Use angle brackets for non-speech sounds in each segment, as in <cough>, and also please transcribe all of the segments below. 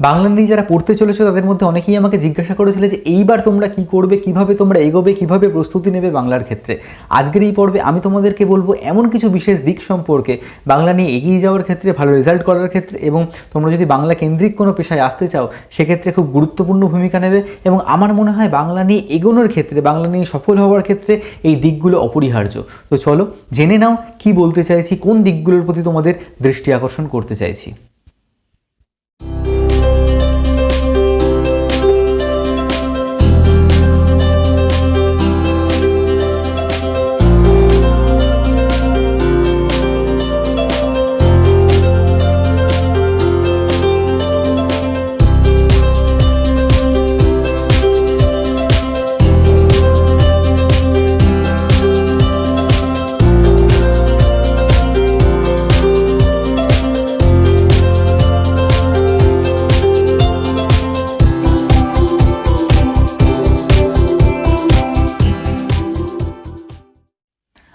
বাংলা নিয়ে যারা পড়তে চলেছো, তাদের মধ্যে অনেকেই আমাকে জিজ্ঞাসা করেছিল যে, এইবার তোমরা কি করবে? কীভাবে তোমরা এগোবে? কীভাবে প্রস্তুতি নেবে বাংলার ক্ষেত্রে? আজকের এই পর্বে আমি তোমাদেরকে বলব, এমন কিছু বিশেষ দিক সম্পর্কে বাংলা নিয়ে এগিয়ে যাওয়ার ক্ষেত্রে, ভালো রেজাল্ট করার ক্ষেত্রে এবং তোমরা যদি বাংলা কেন্দ্রিক কোনো পেশায় আসতে চাও, সেক্ষেত্রে খুব গুরুত্বপূর্ণ ভূমিকা নেবে এবং আমার মনে হয় বাংলা নিয়ে এগোনোর ক্ষেত্রে, বাংলা নিয়ে সফল হওয়ার ক্ষেত্রে এই দিকগুলো অপরিহার্য। তো চলো, জেনে নাও কি বলতে চাইছি, কোন দিকগুলোর প্রতি তোমাদের দৃষ্টি আকর্ষণ করতে চাইছি।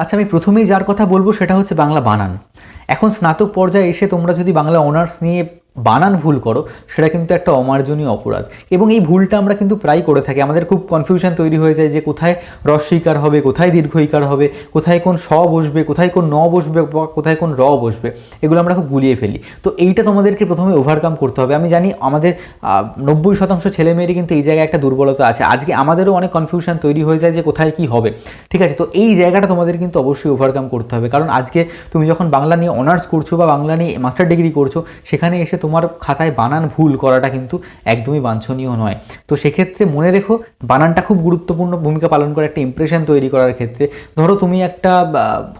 আচ্ছা আমি প্রথমেই যার কথা বলব সেটা হচ্ছে বাংলা বানান। এখন স্নাতক পর্যায়ে এসে তোমরা যদি বাংলা অনার্স নিয়ে বানান ভুল করো, সেটা কিন্তু একটা অমার্জনীয় অপরাধ। এবং এই ভুলটা আমরা কিন্তু প্রায় করে থাকি। আমাদের খুব কনফিউশন তৈরি হয়ে যায় যে কোথায় রস্বীকার হবে, কোথায় দীর্ঘইকার হবে, কোথায় কোন স বসবে, কোথায় কোন ন বসবে বা কোথায় কোন র বসবে, এগুলো আমরা খুব গুলিয়ে ফেলি। তো এইটা তোমাদেরকে প্রথমে ওভারকাম করতে হবে। আমি জানি আমাদের নব্বই শতাংশ ছেলেমেয়েরই কিন্তু এই জায়গায় একটা দুর্বলতা আছে। আজকে আমাদেরও অনেক কনফিউশন তৈরি হয়ে যায় যে কোথায় কি হবে। ঠিক আছে? তো এই জায়গাটা তোমাদের কিন্তু অবশ্যই ওভারকাম করতে হবে। কারণ আজকে তুমি যখন বাংলা নিয়ে অনার্স করছ বা বাংলা নিয়ে মাস্টার ডিগ্রি করছ, সেখানে এসে তোমার খাতায় বানান ভুল করাটা কিন্তু একদমই বাঞ্ছনীয় নয়। তো সেক্ষেত্রে মনে রেখো, বানানটা খুব গুরুত্বপূর্ণ ভূমিকা পালন করে, একটা ইমপ্রেশন তৈরি করার ক্ষেত্রে। ধরো তুমি একটা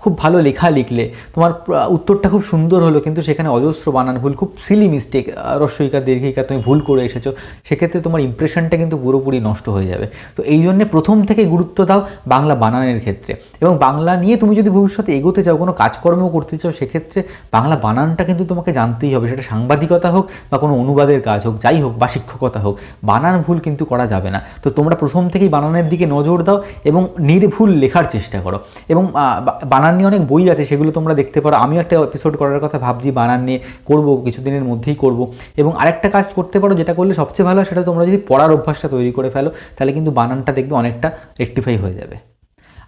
খুব ভালো লেখা লিখলে, তোমার উত্তরটা খুব সুন্দর হলো, কিন্তু সেখানে অজস্র বানান ভুল, খুব সিলি মিস্টেক রস্বইকা দীর্ঘিকা তুমি ভুল করে এসেছ, সেক্ষেত্রে তোমার ইমপ্রেশনটা কিন্তু পুরোপুরি নষ্ট হয়ে যাবে। তো এই জন্যে প্রথম থেকে গুরুত্ব দাও বাংলা বানানের ক্ষেত্রে। এবং বাংলা নিয়ে তুমি যদি ভবিষ্যতে এগোতে চাও, কোনো কাজকর্ম করতে চাও, সেক্ষেত্রে বাংলা বানানটা কিন্তু তোমাকে জানতেই হবে, সেটা সাংবাদিকতা হোক বা কোনো অনুবাদের কাজ হোক, যাই হোক, বা শিক্ষকতা হোক, বানান ভুল কিন্তু করা যাবে না। তো তোমরা প্রথম থেকেই বানানের দিকে নজর দাও এবং নির্ভুল লেখার চেষ্টা করো। এবং বানান নিয়ে অনেক বই আছে, সেগুলো তোমরা দেখতে পারো। আমিও একটা এপিসোড করার কথা ভাবছি, বানান নিয়ে করব, কিছুদিনের মধ্যেই করব। এবং আরেকটা কাজ করতে পারো, যেটা করলে সবচেয়ে ভালো সেটা তোমরা যদি পড়ার অভ্যাসটা তৈরি করে ফেলো, তাহলে কিন্তু বানানটা দেখবে অনেকটা রেক্টিফাই হয়ে যাবে।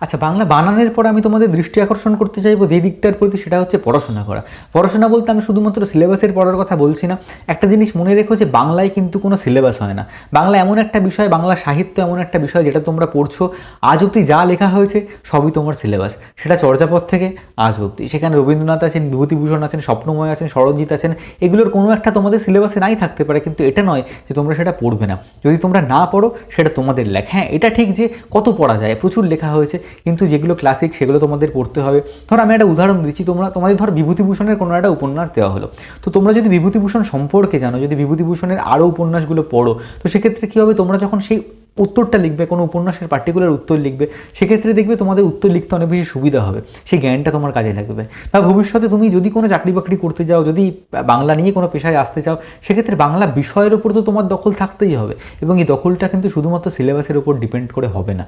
আচ্ছা বাংলা বানানের পর আমি তোমাদের দৃষ্টি আকর্ষণ করতে চাইব যে দিকটার প্রতি, সেটা হচ্ছে পড়াশোনা করা। পড়াশোনা বলতে আমি শুধুমাত্র সিলেবাসের পড়ার কথা বলছি না। একটা জিনিস মনে রেখো যে বাংলায় কিন্তু কোনো সিলেবাস হয় না। বাংলা এমন একটা বিষয়, বাংলা সাহিত্য এমন একটা বিষয় যেটা তোমরা পড়ছো, আজ অব্দি যা লেখা হয়েছে সবই তোমার সিলেবাস সেটা চর্যাপদ থেকে আজ অব্দি সেখানে রবীন্দ্রনাথ আছেন, বিভূতিভূষণ আছেন, স্বপ্নময় আছেন, সরজিৎ আছেন, এগুলোর কোনো একটা তোমাদের সিলেবাসে নাই থাকতে পারে, কিন্তু এটা নয় যে তোমরা সেটা পড়বে না। যদি তোমরা না পড়ো, সেটা তোমাদের লেখা। হ্যাঁ এটা ঠিক যে কত পড়া যায়, প্রচুর লেখা হয়েছে কিন্তু যেগুলো ক্লাসিক সেগুলো তোমাদের পড়তে হবে। ধর আমি একটা উদাহরণ দিচ্ছি, তোমরা, তোমাদের ধর বিভূতিভূষণের কোনো একটা উপন্যাস দেওয়া হলো। তো তোমরা যদি বিভূতিভূষণ সম্পর্কে জানো, যদি বিভূতিভূষণের আরও উপন্যাসগুলো পড়ো, তো সেক্ষেত্রে কী হবে, তোমরা যখন সেই উত্তরটা লিখবে, কোনো উপন্যাসের পার্টিকুলার উত্তর লিখবে, সেক্ষেত্রে দেখবে তোমাদের উত্তর লিখতে অনেক বেশি সুবিধা হবে। সেই জ্ঞানটা তোমার কাজে লাগবে। বা ভবিষ্যতে তুমি যদি কোনো চাকরি বাকরি করতে যাও, যদি বাংলা নিয়ে কোনো পেশায় আসতে চাও, সেক্ষেত্রে বাংলা বিষয়ের উপর তো তোমার দখল থাকতেই হবে। এবং এই দখলটা কিন্তু শুধুমাত্র সিলেবাসের উপর ডিপেন্ড করে হবে না।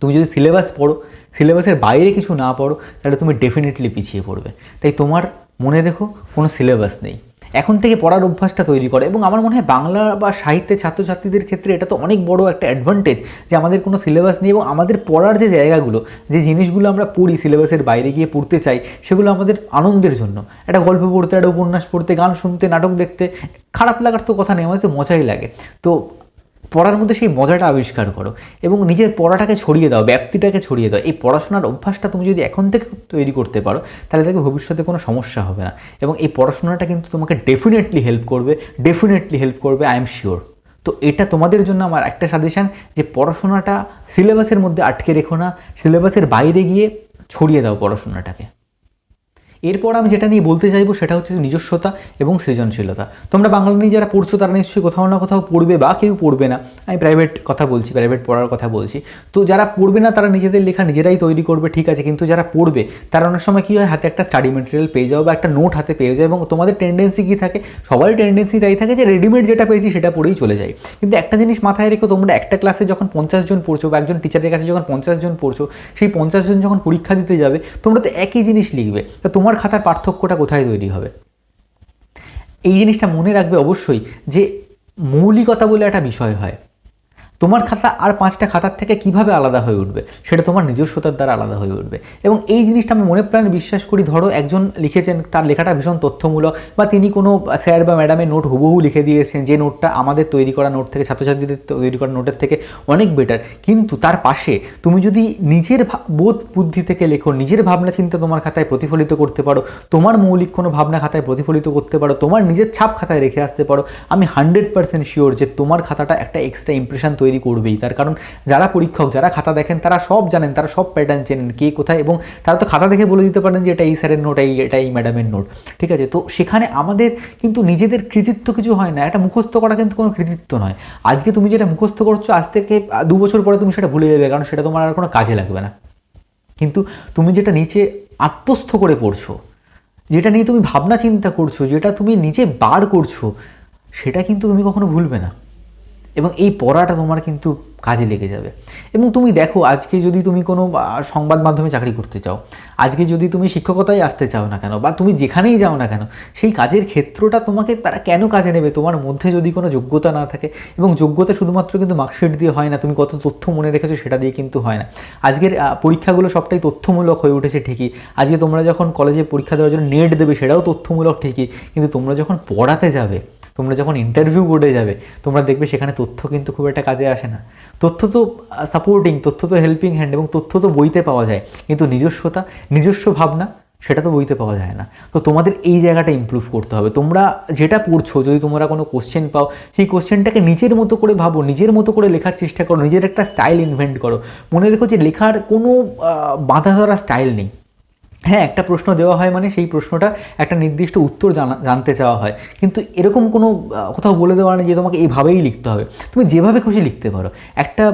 তুমি যদি সিলেবাস পড়ো সিলেবাসের বাইরে কিছু না পড়ো, তাহলে তুমি ডেফিনেটলি পিছিয়ে পড়বে। তাই তোমার মনে রেখো, কোনো সিলেবাস নেই। এখন থেকে পড়ার অভ্যাসটা তৈরি করে এবং আমার মনে হয় বাংলা বা সাহিত্যের ছাত্রছাত্রীদের ক্ষেত্রে এটা তো অনেক বড় একটা অ্যাডভান্টেজ যে আমাদের কোনো সিলেবাস নেই এবং আমাদের পড়ার যে জায়গাগুলো, যে জিনিসগুলো আমরা পড়ি সিলেবাসের বাইরে গিয়ে পড়তে চাই, সেগুলো আমাদের আনন্দের জন্য। একটা গল্প পড়তে, একটা উপন্যাস পড়তে, গান শুনতে, নাটক দেখতে, খারাপ লাগার তো কথা নেই, আমাদের তো মজাই লাগে। তো পড়ার মধ্যে সেই মজাটা আবিষ্কার করো এবং নিজের পড়াটাকে ছড়িয়ে দাও ব্যাপ্তিটাকে ছড়িয়ে দাও। এই পড়াশোনার অভ্যাসটা তুমি যদি এখন থেকে তৈরি করতে পারো, তাহলে দেখবে ভবিষ্যতে কোনো সমস্যা হবে না। এবং এই পড়াশোনাটা কিন্তু তোমাকে ডেফিনেটলি হেল্প করবে ডেফিনেটলি হেল্প করবে আই এম শিওর তো এটা তোমাদের জন্য আমার একটা সাজেশান যে পড়াশোনাটা সিলেবাসের মধ্যে আটকে রেখো না সিলেবাসের বাইরে গিয়ে ছড়িয়ে দাও পড়াশোনাটাকে। এরপর আমি যেটা নিয়ে বলতে চাইব সেটা হচ্ছে নিজস্বতা এবং সৃজনশীলতা। তোমরা বাংলা নিয়ে যারা পড়ছো, তারা নিশ্চয়ই কোথাও না কোথাও পড়বে বা কেউ পড়বে না। আমি প্রাইভেট কথা বলছি প্রাইভেট পড়ার কথা বলছি। তো যারা পড়বে না, তারা নিজেদের লেখা নিজেরাই তৈরি করবে, ঠিক আছে? কিন্তু যারা পড়বে, তারা অনেক সময় কী হয়, হাতে একটা স্টাডি মেটেরিয়াল পেয়ে যাও বা একটা নোট হাতে পেয়ে যাও এবং তোমাদের টেন্ডেন্সি কী থাকে? সবারই টেন্ডেন্সি তাই থাকে যে রেডিমেড যেটা পেয়েছি সেটা পড়েই চলে যায়। কিন্তু একটা জিনিস মাথায় রেখো, তোমরা একটা ক্লাসে যখন পঞ্চাশ জন পড়ছো বা একজন টিচারের কাছে যখন পঞ্চাশ জন পড়ছো, সেই পঞ্চাশ জন যখন পরীক্ষা দিতে যাবে, তোমরা তো একই জিনিস লিখবে। তা তোমার খাতার পার্থক্যটা কোথায় তৈরি হবে? এই জিনিসটা মনে রাখবে অবশ্যই যে মৌলিকতা বলে একটা বিষয় হয়। তোমার খাতা আর পাঁচটা খাতার থেকে কীভাবে আলাদা হয়ে উঠবে? সেটা তোমার নিজস্বতার দ্বারা আলাদা হয়ে উঠবে। এবং এই জিনিসটা আমি মনে প্রাণে বিশ্বাস করি, ধরো একজন লিখেছেন, তার লেখাটা ভীষণ তথ্যমূলক বা তিনি কোনো স্যার বা ম্যাডামের নোট হুবহু লিখে দিয়েছেন, যে নোটটা আমাদের তৈরি করা নোট থেকে, ছাত্রছাত্রীদের তৈরি করা নোটের থেকে অনেক বেটার কিন্তু তার পাশে তুমি যদি নিজের বোধ বুদ্ধি থেকে লেখো, নিজের ভাবনা চিন্তা তোমার খাতায় প্রতিফলিত করতে পারো, তোমার মৌলিক কোনো ভাবনা খাতায় প্রতিফলিত করতে পারো, তোমার নিজের ছাপ খাতায় রেখে আসতে পারো, আমি হান্ড্রেড পার্সেন্ট শিওর যে তোমার খাতাটা একটা এক্সট্রা ইমপ্রেশন তৈরি করবেই। তার কারণ যারা পরীক্ষক, যারা খাতা দেখেন, তারা সব জানেন, তারা সব প্যাটার্ন চেনেন কে কোথায় এবং তারা তো খাতা দেখে বলে দিতে পারেন যে এটা এই স্যারের নোট এই এটা এই ম্যাডামের নোট ঠিক আছে? তো সেখানে আমাদের কিন্তু নিজেদের কৃতিত্ব কিছু হয় না। এটা মুখস্থ করা কিন্তু কোনো কৃতিত্ব নয়। আজকে তুমি যেটা মুখস্থ করছ, আজ থেকে দু বছর পরে তুমি সেটা ভুলে যাবে, কারণ সেটা তোমার আর কোনো কাজে লাগবে না। কিন্তু তুমি যেটা নিচে আত্মস্থ করে পড়ছো, যেটা নিয়ে তুমি ভাবনা চিন্তা করছ, যেটা তুমি নিজে বার করছ, সেটা কিন্তু তুমি কখনো ভুলবে না। এবং এই পড়াটা তোমার কিন্তু কাজে লেগে যাবে। এবং তুমি দেখো, আজকে যদি তুমি কোনো সংবাদ মাধ্যমে চাকরি করতে চাও, আজকে যদি তুমি শিক্ষকতায় আসতে চাও না কেন, বা তুমি যেখানেই যাও না কেন, সেই কাজের ক্ষেত্রটা তোমাকে তারা কেন কাজে নেবে? তোমার মধ্যে যদি কোনো যোগ্যতা না থাকে, এবং যোগ্যতা শুধুমাত্র কিন্তু মার্কশিট দিয়ে হয় না, তুমি কত তথ্য মনে রেখেছো সেটা দিয়ে কিন্তু হয় না। আজকের পরীক্ষাগুলো সবটাই তথ্যমূলক হয়ে উঠেছে ঠিকই। আজকে তোমরা যখন কলেজে পরীক্ষা দেওয়ার জন্য নেট দেবে, সেটাও তথ্যমূলক ঠিকই। কিন্তু তোমরা যখন পড়াতে যাবে তোমরা যখন ইন্টারভিউ বোর্ডে যাবে, তোমরা দেখবে সেখানে তথ্য কিন্তু খুব একটা কাজে আসে না। তথ্য তো সাপোর্টিং তথ্য তো হেল্পিং হ্যান্ড এবং তথ্য তো বইতে পাওয়া যায়। কিন্তু নিজস্বতা, নিজস্ব ভাবনা, সেটা তো বইতে পাওয়া যায় না। তো তোমাদের এই জায়গাটা ইমপ্রুভ করতে হবে। তোমরা যেটা পড়ছো, যদি তোমরা কোনো কোশ্চেন পাও, সেই কোশ্চেনটাকে নিজের মতো করে ভাবো, নিজের মতো করে লেখার চেষ্টা করো, নিজের একটা স্টাইল ইনভেন্ট করো। মনে রেখো যে লেখার কোনো বাঁধা ধরা স্টাইল নেই। হ্যাঁ একটা প্রশ্ন দেওয়া হয় মানে সেই প্রশ্নটা একটা নির্দিষ্ট উত্তর জানা, জানতে চাওয়া হয়। কিন্তু এরকম কোনো কোথাও বলে দেওয়া নেই যে তোমাকে এইভাবেই লিখতে হবে। তুমি যেভাবে খুশি লিখতে পারো। একটা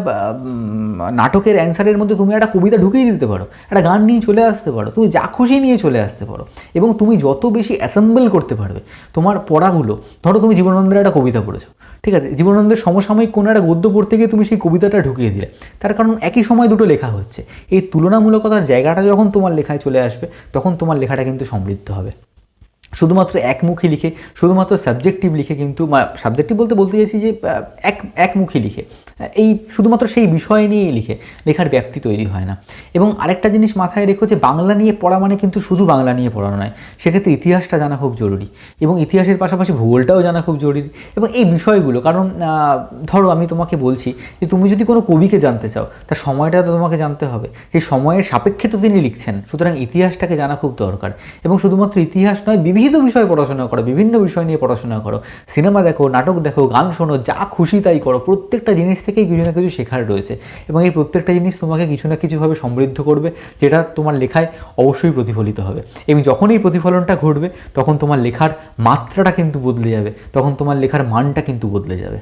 নাটকের অ্যান্সারের মধ্যে তুমি একটা কবিতা ঢুকিয়ে দিতে পারো। একটা গান নিয়ে চলে আসতে পারো। তুমি যা খুশি নিয়ে চলে আসতে পারো। এবং তুমি যত বেশি অ্যাসেম্বল করতে পারবে, তোমার পড়াগুলো, ধরো তুমি জীবনানন্দের একটা কবিতা পড়েছো। ঠিক আছে? জীবনানন্দের সমসাময়িক কোনো একটা গদ্য পড়তে গিয়ে তুমি সেই কবিতাটা ঢুকিয়ে দিলে। তার কারণ একই সময় দুটো লেখা হচ্ছে। এই তুলনামূলকতার জায়গাটা যখন তোমার লেখায় চলে আসবে, তখন তোমার লেখাটা কিন্তু সমৃদ্ধ হবে। শুধুমাত্র একমুখী লিখে, শুধুমাত্র সাবজেক্টিভ লিখে কিন্তু সাবজেক্টিভ বলতে বলতে চাইছি যে এক, একমুখী লিখে। এই শুধুমাত্র সেই বিষয় নিয়েই লিখে, লেখার ব্যাপ্তি তৈরি হয় না। এবং আরেকটা জিনিস মাথায় রেখো যে বাংলা নিয়ে পড়া মানে কিন্তু শুধু বাংলা নিয়ে পড়ানো নয়, সেক্ষেত্রে ইতিহাসটা জানা খুব জরুরি এবং ইতিহাসের পাশাপাশি ভূগোলটাও জানা খুব জরুরি এবং এই বিষয়গুলো, কারণ ধরো আমি তোমাকে বলছি যে তুমি যদি কোনো কবিকে জানতে চাও তার সময়টা তো তোমাকে জানতে হবে। সেই সময়ের সাপেক্ষে তো তিনি লিখছেন, সুতরাং ইতিহাসটাকে জানা খুব দরকার। এবং শুধুমাত্র ইতিহাস নয়, বিবিধ বিষয়ে পড়াশোনা করো, বিভিন্ন বিষয় নিয়ে পড়াশোনা করো। সিনেমা দেখো, নাটক দেখো, গান শোনো, যা খুশি তাই করো, প্রত্যেকটা জিনিস থেকেই কিছু না কিছু শেখার রয়েছে এবং এই প্রত্যেকটা জিনিস তোমাকে কিছু না কিছুভাবে সমৃদ্ধ করবে, যেটা তোমার লেখায় অবশ্যই প্রতিফলিত হবে। এবং যখন এই প্রতিফলনটা ঘটবে, তখন তোমার লেখার মাত্রাটা কিন্তু বদলে যাবে, তখন তোমার লেখার মানটা কিন্তু বদলে যাবে।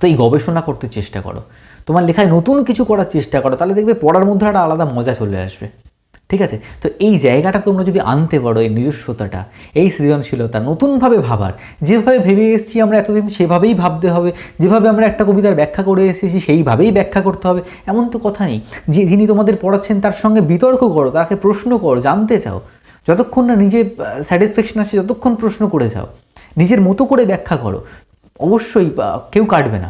তো এই গবেষণা করতে চেষ্টা করো। তোমার লেখায় নতুন কিছু করার চেষ্টা করো, তাহলে দেখবে পড়ার মধ্যে একটা আলাদা মজা চলে আসবে। ঠিক আছে? তো এই জায়গাটা তোমরা যদি আনতে পারো, এই নিজস্বতাটা, এই সৃজনশীলতা নতুনভাবে ভাবার, যেভাবে ভেবে এসেছি আমরা এতদিন সেভাবেই ভাবতে হবে, যেভাবে আমরা একটা কবিতার ব্যাখ্যা করে এসেছি সেইভাবেই ব্যাখ্যা করতে হবে, এমন তো কথা নেই। যে যিনি তোমাদের পড়াচ্ছেন তার সঙ্গে বিতর্ক করো, তাকে প্রশ্ন করো, জানতে চাও। যতক্ষণ না নিজে স্যাটিসফ্যাকশন আসছে যতক্ষণ প্রশ্ন করে যাও, নিজের মতো করে ব্যাখ্যা করো। অবশ্যই কেউ কাটবে না।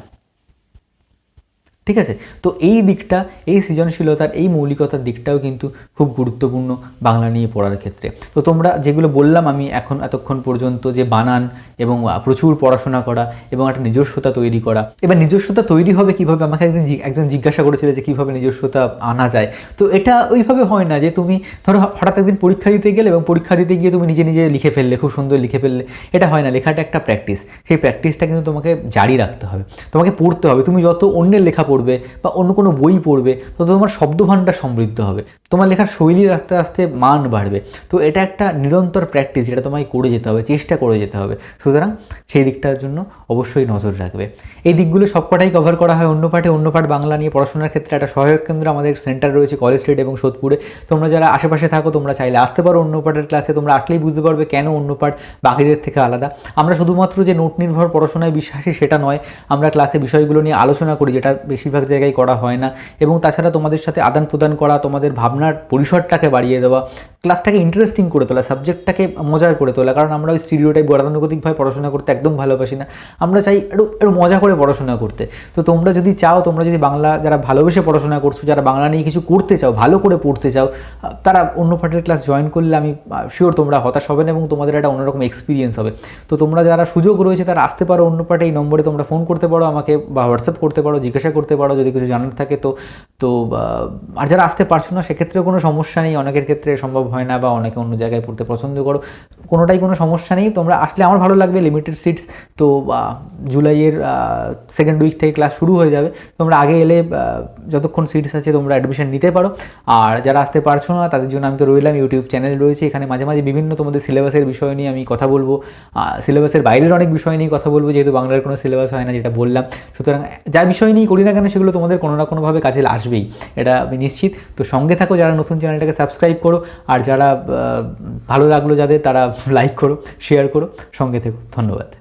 ঠিক আছে? তো এই দিকটা, এই সৃজনশীলতার, এই মৌলিকতার দিকটাও কিন্তু খুব গুরুত্বপূর্ণ বাংলা নিয়ে পড়ার ক্ষেত্রে। তো তোমরা যেগুলো বললাম, আমি এখন এতক্ষণ পর্যন্ত যে বানান এবং প্রচুর পড়াশোনা করা এবং একটা নিজস্বতা তৈরি করা। এবার নিজস্বতা তৈরি হবে কীভাবে? আমাকে একদিন একজন জিজ্ঞাসা করেছিল যে কীভাবে নিজস্বতা আনা যায়। তো এটা ওইভাবে হয় না যে তুমি ধরো হঠাৎ একদিন পরীক্ষা দিতে গেলে এবং পরীক্ষা দিতে গিয়ে তুমি নিজে নিজে লিখে ফেললে, খুব সুন্দর লিখে ফেললে। এটা হয় না, লেখাটা একটা প্র্যাকটিস সেই প্র্যাকটিসটা কিন্তু তোমাকে জারি রাখতে হবে। তোমাকে পড়তে হবে। তুমি যত অন্যের লেখা পড়বে বা অন্য কোনো বই পড়বে তত তোমার শব্দভাণ্ডার সমৃদ্ধ হবে। তোমার লেখার শৈলীর আস্তে আস্তে মান বাড়বে। তো এটা একটা নিরন্তর প্র্যাকটিস যেটা তোমায় করে যেতে হবে, চেষ্টা করে যেতে হবে। সুতরাং সেই দিকটার জন্য অবশ্যই নজর রাখবে। এই দিকগুলো সবকটাই কভার করা হয় অন্য পাঠে। অন্য পাঠ বাংলা নিয়ে পড়াশোনার ক্ষেত্রে একটা সহায়ক কেন্দ্র আমাদের সেন্টার রয়েছে কলেজ স্ট্রিট এবং সোদপুরে। তোমরা যারা আশেপাশে থাকো, তোমরা চাইলে আসতে পারো অন্য পাঠের ক্লাসে তোমরা আসলেই বুঝতে পারবে কেন অন্য পাঠ বাকিদের থেকে আলাদা। আমরা শুধুমাত্র যে নোট নির্ভর পড়াশোনায় বিশ্বাসী সেটা নয়। আমরা ক্লাসে বিষয়গুলো নিয়ে আলোচনা করি, যেটা বেশি বেশিরভাগ জায়গায় করা হয় না। এবং তাছাড়া তোমাদের সাথে আদান প্রদান করা, তোমাদের ভাবনার পরিসরটাকে বাড়িয়ে দেওয়া ক্লাসটাকে ইন্টারেস্টিং করে তোলা সাবজেক্টটাকে মজার করে তোলা। কারণ আমরা ওই স্টিরিওটাইপ গতানুগতিকভাবে পড়াশোনা করতে একদম ভালোবাসি না। আমরা চাই একটু একটু মজা করে পড়াশোনা করতে। তো তোমরা যদি চাও, তোমরা যদি বাংলা যারা ভালোবেসে পড়াশোনা করছ, যারা বাংলা নিয়ে কিছু করতে চাও, ভালো করে পড়তে চাও, তারা অন্য পার্টের ক্লাস জয়েন করলে আমি শিওর তোমরা হতাশ হবে না এবং তোমাদের একটা অন্যরকম এক্সপিরিয়েন্স হবে। তো তোমরা যারা সুযোগ রয়েছে, তারা আসতে পারো অন্য পার্টে এই নম্বরে তোমরা ফোন করতে পারো, আমাকে বা হোয়াটসঅ্যাপ করতে পারো, জিজ্ঞাসা করতে পারো, যদি কিছু জানার থাকে, তো তো আর যারা আসতে পারছ না, সেক্ষেত্রেও কোনো সমস্যা নেই। অনেকের ক্ষেত্রে সম্ভব হয় না বা অনেকে অন্য জায়গায় পড়তে পছন্দ করো। কোনোটাই কোনো সমস্যা নেই। তোমরা আসলে আমার ভালো লাগবে লিমিটেড সিটস তো জুলাইয়ের সেকেন্ড উইক থেকে ক্লাস শুরু হয়ে যাবে। তোমরা আগে এলে যতক্ষণ সিটস আছে তোমরা অ্যাডমিশন নিতে পারো। আর যারা আসতে পারছ না, তাদের জন্য আমি তো রইলাম ইউটিউব চ্যানেল রয়েছে। এখানে মাঝে মাঝে বিভিন্ন তোমাদের সিলেবাসের বিষয় নিয়ে আমি কথা বলব। সিলেবাসের বাইরের অনেক বিষয় নিয়ে কথা বলব, যেহেতু বাংলার কোনো সিলেবাস হয় না, যেটা বললাম। সুতরাং, যা বিষয় নিয়ে করি না কেন সেগুলো তোমাদের কোনো না কোনোভাবে কাজে আসবেই, এটা আমি নিশ্চিত। তো সঙ্গে থাকো, যারা নতুন চ্যানেলটাকে সাবস্ক্রাইব করো, আর যারা ভালো লাগল যাদের, তারা <laughs> লাইক করো শেয়ার করো। সঙ্গে থেকো, ধন্যবাদ।